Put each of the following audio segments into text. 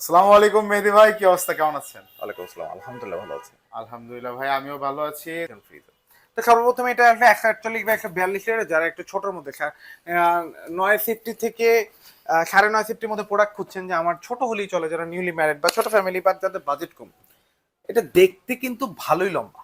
আসসালামু আলাইকুম মেহেদি ভাই কি অবস্থা? কেমন আছেন? ওয়ালাইকুম আসসালাম। আলহামদুলিল্লাহ ভালো আছি। আলহামদুলিল্লাহ ভাই আমিও ভালো আছি। তো। সর্বপ্রথম এটা একটা একশো একচল্লিশ বা একশো বিয়াল্লিশ লিটার যারা একটু ছোটোর মধ্যে নয় ফিফটি থেকে সাড়ে নয় ফিফটির মধ্যে প্রোডাক্ট খুঁজছেন যে আমার ছোট হলেই চলে যারা নিউলি ম্যারিড বা ছোট ফ্যামিলি বা যাদের বাজেট কম। এটা দেখতে কিন্তু ভালোই লম্বা।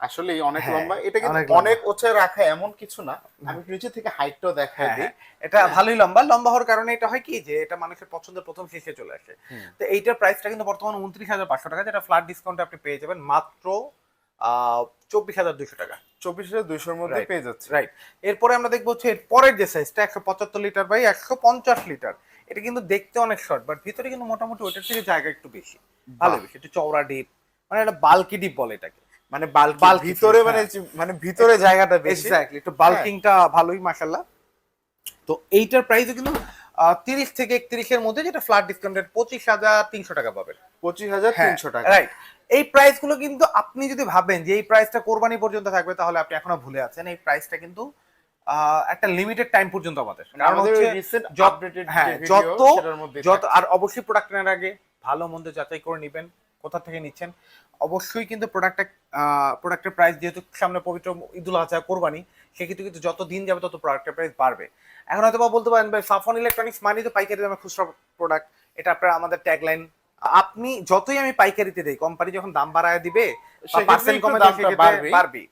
আসলে অনেক হ্যাঁ, লম্বা। এটা কিন্তু অনেক লম্বা। রাখা এমন কিছু না। আমি নিচে থেকে হাইটটাও দেখাই হ্যাঁ, দিই। হ্যাঁ, এটা ভালোই লম্বা। লম্বা হওয়ার কারণে এটা হয় কি যে এটা মানুষের পছন্দের প্রথম শেষে চলে আসে। তো এইটার প্রাইসটা কিন্তু বর্তমানে উনত্রিশ হাজার পাঁচশো টাকা যেটা ফ্ল্যাট ডিসকাউন্টে আপনি পেয়ে যাবেন মাত্র চব্বিশ হাজার দুশো টাকা। চব্বিশ হাজার দুইশোর মধ্যে পেয়ে যাচ্ছে। রাইট এরপরে আমরা দেখব হচ্ছে এর পরের যে সাইজটা একশো পঁচাত্তর লিটার বাই একশো পঞ্চাশ লিটার এটা কিন্তু দেখতে অনেক শর্ট বাট ভিতরে কিন্তু মোটামুটি ওইটার থেকে জায়গা একটু বেশি। ভালো বেশি। একটু চওড়া ডিপ মানে একটা বাল্কি ডিপ বলে এটাকে। মানে বাল্ক ভিতরে মানে হ্যাঁ। মানে ভিতরে জায়গাটা বেশি। এক্স্যাক্টলি একটু বাল্কিংটা ভালোই মাশাল্লাহ তো এইটার প্রাইসও কিন্তু তিরিশ থেকে একত্রিশের মধ্যে যেটা ফ্ল্যাট ডিসকাউন্টেড পঁচিশ হাজার তিনশো টাকা পাবেন। পঁচিশ হাজার হ্যাঁ, তিনশো টাকা। রাইট এই প্রাইসগুলো কিন্তু আপনি যদি ভাবেন যে এই প্রাইসটা কোরবানি পর্যন্ত থাকবে তাহলে আপনি এখনও ভুলে আছেন। এই প্রাইসটা কিন্তু একটা লিমিটেড টাইম পর্যন্ত আমাদের। কারণ হচ্ছে যত- হ্যাঁ, যত আর অবশ্যই প্রোডাক্ট কেনার আগে ভালো মন্দ যাচাই করে নেবেন। কোথা থেকে নিচ্ছেন? অবশ্যই কিন্তু প্রোডাক্টটা প্রোডাক্টের প্রাইস যেহেতু সামনে পবিত্র ঈদুল আজহা কোরবানি সেক্ষেত্রে কিন্তু যত দিন যাবে তত প্রোডাক্টের প্রাইস বাড়বে। এখন হয়তো বা বলতে পারেন ভাই সাফন ইলেকট্রনিক্স মানে তো পাইকারি দামে খুচরা প্রোডাক্ট এটা আপনার আমাদের ট্যাগলাইন আপনি যতই আমি পাইকারিতে দেই কোম্পানি যখন দাম বাড়ায় দিবে পার্সেন্ট কমে দামটা বাড়বে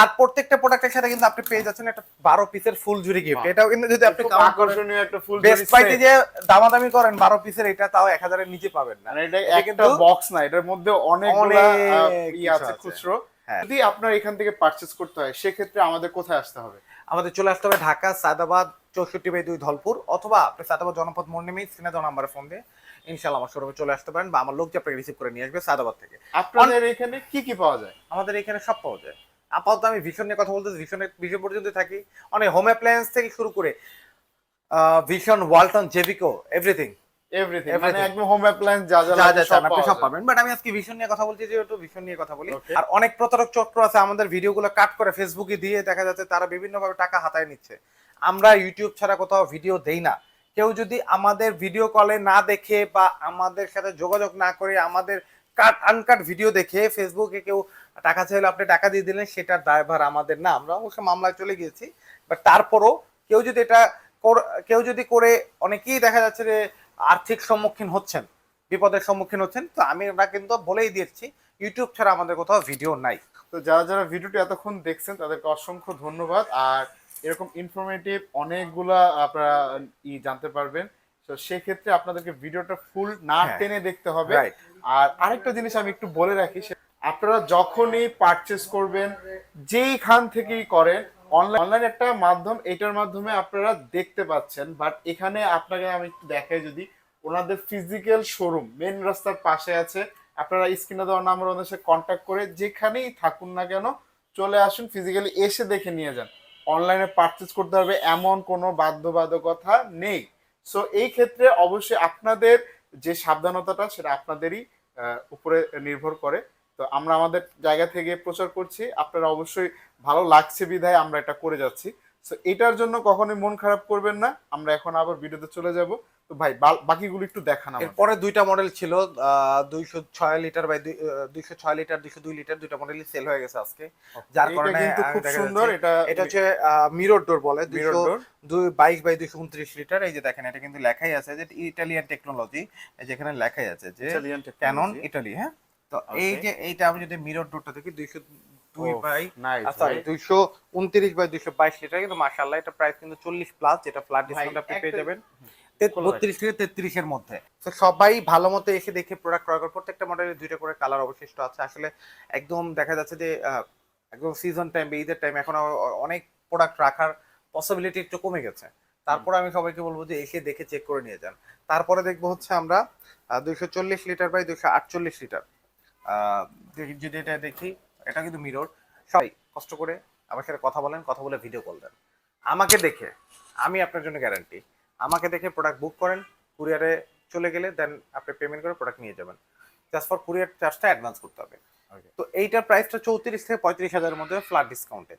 আর প্রত্যেকটা প্রোডাক্টের সাথে কিন্তু আপনি পেয়ে যাচ্ছেন একটা বারো পিসের ফুল জুড়ি গিফট এটাও কিন্তু যদি আপনি আকর্ষণীয় একটা ফুল বেস্ট পাইতে যে দামাদামি করেন বারো পিসের এটা তাও এক হাজারের নিচে পাবেন না। মানে এটা একটা বক্স না এটার মধ্যে অনেক অনেক আছে। খুচরো। হ্যাঁ। যদি আপনার এখান থেকে পারচেজ করতে হয় সেক্ষেত্রে আমাদের কোথায় আসতে হবে? আমাদের চলে আসতে হবে ঢাকা সাদাবাদ চৌষট্টি বাই দুই ধলপুর অথবা আপনি সাদাবাদ জনপদ মোড় নেমেই সিনে দেওয়া নাম্বারে ফোন দিয়ে ইনশাল্লাহ আমার শোরুমে চলে আসতে পারেন বা আমার লোক যে আপনাকে রিসিভ করে নিয়ে আসবে সাদাবাদ থেকে। আপনাদের এখানে কি কি পাওয়া যায়? আমাদের এখানে সব পাওয়া যায়। আপাতত আমি ভীষণ নিয়ে কথা বলতে ভীষণের ভীষণ পর্যন্ত থাকি। অনেক হোম অ্যাপ্লায়েন্স থেকে শুরু করে ভীষণ ওয়ালটন জেভিকো এভরিথিং এভরিথিং মানে একদম হোম অ্যাপ্লায়েন্স যা যা যা লাগবে আপনি সব পাবেন। বাট আমি আজকে ভীষণ নিয়ে কথা বলছি যেহেতু ভীষণ নিয়ে কথা বলি। আর অনেক প্রতারক চক্র আছে আমাদের ভিডিওগুলো কাট করে ফেসবুকে দিয়ে দেখা যাচ্ছে তারা বিভিন্ন ভাবে টাকা হাতায় নিচ্ছে। আমরা ইউটিউব ছাড়া কোথাও ভিডিও দেই না। কেউ যদি আমাদের ভিডিও কলে না দেখে বা আমাদের সাথে যোগাযোগ না করে আমাদের কাট আনকাট ভিডিও দেখে ফেসবুকে কেউ টাকা চাইলে আপনি টাকা দিয়ে দিলেন সেটার দায়ভার আমাদের না। আমরা অবশ্য মামলায় চলে গিয়েছি বাট তারপরও কেউ যদি এটা কেউ যদি করে অনেকেই দেখা যাচ্ছে যে আর্থিক সম্মুখীন হচ্ছেন বিপদের সম্মুখীন হচ্ছেন তো আমি আমরা কিন্তু বলেই দিচ্ছি ইউটিউব ছাড়া আমাদের কোথাও ভিডিও নাই। তো যারা যারা ভিডিওটি এতক্ষণ দেখছেন তাদেরকে অসংখ্য ধন্যবাদ আর এরকম ইনফরমেটিভ অনেকগুলা আপনারা ই জানতে পারবেন। তো সেক্ষেত্রে আপনাদেরকে ভিডিওটা ফুল না হ্যাঁ। টেনে দেখতে হবে। আর আরেকটা জিনিস আমি একটু বলে রাখি আপনারা যখনই পারচেস করবেন, যেইখান থেকেই করেন অনলাইন অনলাইন একটা মাধ্যম, এটার মাধ্যমে আপনারা দেখতে পাচ্ছেন বাট এখানে আপনাকে আমি একটু দেখাই যদি, ওনাদের ফিজিক্যাল শোরুম মেন রাস্তার পাশে আছে, আপনারা স্ক্রিনে দেওয়ার নাম্বার ওদের সাথে কন্ট্যাক্ট করে যেখানেই থাকুন না কেন, চলে আসুন ফিজিক্যালি এসে দেখে নিয়ে যান। অনলাইনে পারচেস করতে হবে, এমন কোনো বাধ্যবাধকতা নেই। সো এই ক্ষেত্রে অবশ্যই আপনাদের যে সাবধানতাটা সেটা আপনাদেরই উপরে নির্ভর করে। তো আমরা আমাদের জায়গা থেকে প্রচার করছি। আপনারা অবশ্যই ভালো লাগছে বিধায় আমরা এটা করে যাচ্ছি। তো এটার জন্য কখনোই মন খারাপ করবেন না। আমরা এখন আবার ভিডিওতে চলে যাব। তো ভাই বাকিগুলো একটু দেখান এরপরে দুইটা মডেল ছিল দুইশো ছয় লিটার বাই দুইশো ছয় লিটার দুইশো দুই লিটার দুইটা মডেলই সেল হয়ে গেছে আজকে। যার কারণে কিন্তু খুব সুন্দর এটা এটা হচ্ছে মিরর ডোর বলে দুইশো দুই বাইশ বাই দুইশো উনত্রিশ লিটার এই যে দেখেন এটা কিন্তু লেখাই আছে যে ইটালিয়ান টেকনোলজি যেখানে লেখাই আছে যে ক্যানন ইটালি হ্যাঁ? তো এই যে এইটা আমি যদি মিরর ডোরটা দেখি দুইশো দুই বাই সরি দুইশো উনত্রিশ বাই দুইশো বাইশ লিটার কিন্তু মার্শাল্লাহ এটা প্রাইস কিন্তু চল্লিশ প্লাস যেটা ফ্ল্যাট ডিসকাউন্ট আপনি পেয়ে যাবেন। বত্রিশ থেকে তেত্রিশের মধ্যে। তো সবাই ভালো মতো এসে দেখে প্রোডাক্ট ক্রয় করে। প্রত্যেকটা মডেলের দুইটা করে কালার অবশিষ্ট আছে। আসলে একদম দেখা যাচ্ছে যে একদম সিজন টাইম বা ঈদের টাইম এখন অনেক প্রোডাক্ট রাখার পসিবিলিটি একটু কমে গেছে। তারপরে আমি সবাইকে বলব যে এসে দেখে চেক করে নিয়ে যান। তারপরে দেখব হচ্ছে আমরা দুইশো চল্লিশ লিটার বাই দুইশো আটচল্লিশ লিটার যদি এটা দেখি, এটা কিন্তু মিরর সবাই কষ্ট করে আমার সাথে কথা বলেন, কথা বলে ভিডিও কল দেন। আমাকে দেখে, আমি আপনার জন্য গ্যারান্টি আমাকে দেখে প্রোডাক্ট বুক করেন কুরিয়ারে চলে গেলে দেন আপনি পেমেন্ট করে প্রোডাক্ট নিয়ে যাবেন। জাস্ট ফর কুরিয়ার চার্জটা অ্যাডভান্স করতে হবে. তো এইটার প্রাইসটা চৌত্রিশ থেকে পঁয়ত্রিশ হাজারের মধ্যে ফ্ল্যাট ডিসকাউন্টে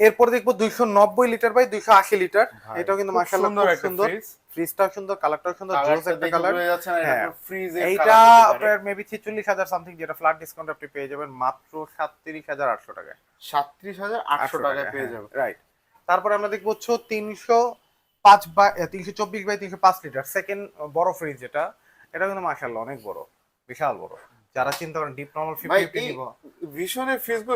এরপর দেখব দুইশো নব্বই লিটার বাই দুইশো আশি লিটার এটাও কিন্তু মাসাল্লাহ সুন্দর ফ্রিজটাও সুন্দর। কালারটাও সুন্দর জোস একটা কালার হ্যাঁ। পুরো ফ্রিজের এইটা। আপনার মেবি ছেচল্লিশ হাজার সামথিং যেটা ফ্ল্যাট ডিসকাউন্ট আপনি পেয়ে যাবেন মাত্র সাতত্রিশ হাজার আটশো টাকায়। সাতত্রিশ হাজার আটশো টাকায় পেয়ে যাবেন। রাইট তারপরে আমরা দেখব হচ্ছে তিনশো পাঁচ বাই তিনশো চব্বিশ বাই তিনশো পাঁচ লিটার। সেকেন্ড বড় ফ্রিজ যেটা এটা কিন্তু মাসাল্লাহ অনেক বড় বিশাল বড়। যারা চিন্তা করেন ডিপ নর্মাল নিব।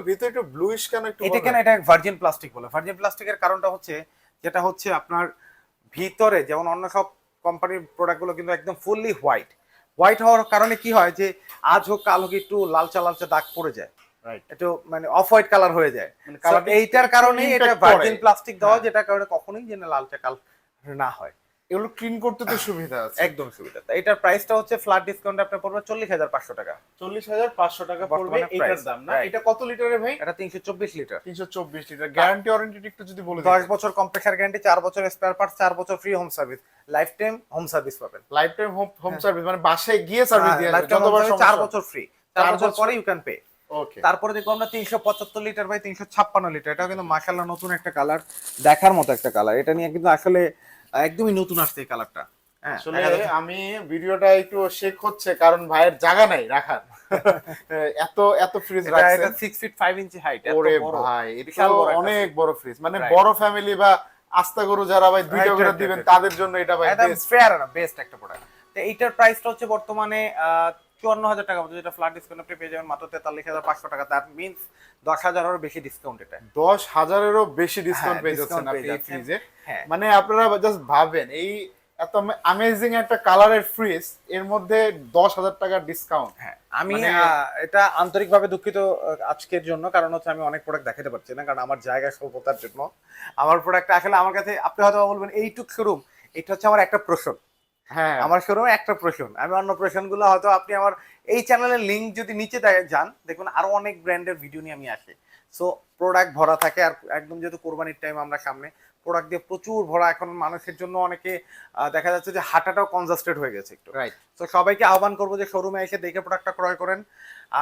ভিতরে একটু ব্লুইশ কেন একটু এটা কেন এটা ভার্জিন প্লাস্টিক বলে? ভার্জিন প্লাস্টিকের কারণটা হচ্ছে যেটা হচ্ছে আপনার ভিতরে যেমন অন্য সব কোম্পানির প্রোডাক্টগুলো কিন্তু একদম ফুললি হোয়াইট হোয়াইট হওয়ার কারণে কি হয় যে আজ হোক কাল হোক একটু লালচা লালচা দাগ পড়ে যায়। রাইট একটু মানে অফ হোয়াইট কালার হয়ে যায়। মানে So, colourটা এইটার কারণেই এটা ভার্জিন প্লাস্টিক দেওয়া হ্যাঁ। যেটা কারণে কখনোই যেন লালচা কাল না হয়। এগুলো ক্লিন করতে তো সুবিধা আছে। একদম সুবিধা। তো এটার প্রাইসটা হচ্ছে ফ্ল্যাট ডিসকাউন্ট আপনার পড়বে চল্লিশ হাজার পাঁচশো টাকা। চল্লিশ হাজার পাঁচশো টাকা পড়বে এটার দাম না? এটা কত লিটারের ভাই? এটা তিনশো চব্বিশ লিটার। তিনশো চব্বিশ লিটার। গ্যারান্টি ওয়ারেন্টি একটু যদি বলে দশ বছর কম্প্রেসার গ্যারান্টি চার বছর স্পেয়ার পার্টস চার বছর free home service lifetime home service পাবেন। Life time home home service মানে বাসায় গিয়ে সার্ভিস দিয়ে যতবার টাইম চার বছর ফ্রি চার বছর পরে ইউ ক্যান পে ওকে তারপরে দেখব আমরা তিনশো পঁচাত্তর লিটার বাই তিনশো ছাপ্পান্ন লিটার। এটা কিন্তু মাসাল্লাহ নতুন একটা কালার দেখার মতো একটা কালার এটা নিয়ে কিন্তু আসলে একদমই নতুন আসছে এই কালারটা হ্যাঁ আসলে আমি ভিডিওটা একটু শেক হচ্ছে কারণ ভাইয়ের জায়গা নাই রাখার। এত এত ফ্রিজ এটা ফিট ইঞ্চি হাইট ওরে ভাই এটা অনেক বড় ফ্রিজ মানে বড় ফ্যামিলি বা আস্তা গরু যারা ভাই দুইটা করে দিবেন তাদের জন্য এটা ভাই একদম ফেয়ার না বেস্ট একটা প্রোডাক্ট তো এইটার প্রাইসটা হচ্ছে বর্তমানে চুয়ান্ন হাজার টাকা যেটা ফ্ল্যাট ডিসকাউন্ট আপনি পেয়ে যাবেন মাত্র তেতাল্লিশ হাজার পাঁচশো টাকা। দ্যাট মিনস দশ হাজারেরও বেশি ডিসকাউন্ট এটা। দশ হাজারেরও বেশি ডিসকাউন্ট হ্যাঁ, পেয়ে যাচ্ছেন আপনি এই ফ্রিজে হ্যাঁ। মানে আপনারা জাস্ট ভাবেন এই এত অ্যামেজিং একটা কালারের ফ্রিজ এর মধ্যে দশ হাজার টাকার ডিসকাউন্ট হ্যাঁ আমি মানে- এটা আন্তরিকভাবে দুঃখিত আজকের জন্য কারণ হচ্ছে আমি অনেক প্রোডাক্ট দেখাতে পারছি না কারণ আমার জায়গা স্বল্পতার জন্য। আমার প্রোডাক্ট আসলে আমার কাছে আপনি হয়তো বলবেন এইটুক শোরুম এটা হচ্ছে আমার একটা প্রশ্ন হ্যাঁ। আমার শোরুমে একটা প্রশ্ন। আমি অন্য প্রশ্নগুলো হয়তো আপনি আমার এই চ্যানেলের লিংক যদি নিচে যান দেখুন আরও অনেক ব্র্যান্ডের ভিডিও নিয়ে আমি আসি। সো প্রোডাক্ট ভরা থাকে আর একদম যেহেতু কোরবানির টাইম আমরা সামনে প্রোডাক্ট দিয়ে প্রচুর ভরা। এখন মানুষের জন্য অনেকে দেখা যাচ্ছে যে হাঁটাটাও কনজাস্টেড হয়ে গেছে একটু। রাইট তো সবাইকে আহ্বান করব যে শোরুমে এসে দেখে প্রোডাক্টটা ক্রয় করেন।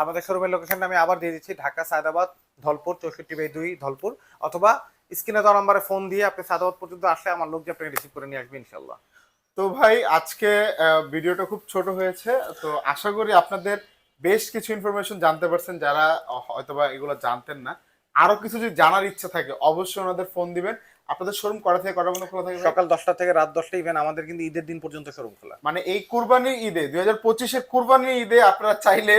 আমাদের শোরুমের লোকেশনটা আমি আবার দিয়ে দিচ্ছি ঢাকা সায়দাবাদ ধলপুর চৌষট্টি বাই দুই ধলপুর। অথবা স্ক্রিনে দেওয়া নাম্বারে ফোন দিয়ে আপনি সায়দাবাদ পর্যন্ত আসলে আমার লোক যে আপনাকে রিসিভ করে নিয়ে আসবে ইনশাল্লাহ তো ভাই আজকে ভিডিওটা খুব ছোট হয়েছে তো আশা করি আপনাদের বেশ কিছু ইনফরমেশন জানতে পারছেন যারা হয়তোবা এগুলো জানতেন না। আরও কিছু যদি জানার ইচ্ছা থাকে অবশ্যই ওনাদের ফোন দিবেন। আপনাদের শোরুম কটা থেকে কটা পর্যন্ত খোলা থাকে সকাল দশটা থেকে রাত দশটা ইভেন আমাদের কিন্তু ঈদের দিন পর্যন্ত শোরুম খোলা। মানে এই কুরবানির ঈদে দুই হাজার পঁচিশের কুরবানির ঈদে আপনারা চাইলে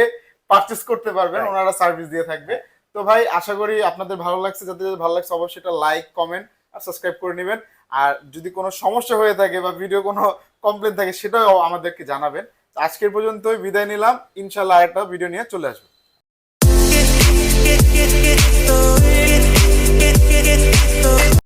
পারচেস করতে পারবেন ওনারা সার্ভিস দিয়ে থাকবে। তো ভাই আশা করি আপনাদের ভালো লাগছে যাদের ভালো লাগছে অবশ্যই এটা লাইক কমেন্ট সাবস্ক্রাইব করে নেবেন। আর যদি কোনো সমস্যা হয়ে থাকে বা ভিডিও কোনো কমপ্লেন থাকে, সেটাও আমাদেরকে জানাবেন। আজকের পর্যন্তই বিদায় নিলাম। ইনশাল্লাহ একটা ভিডিও নিয়ে চলে আসব।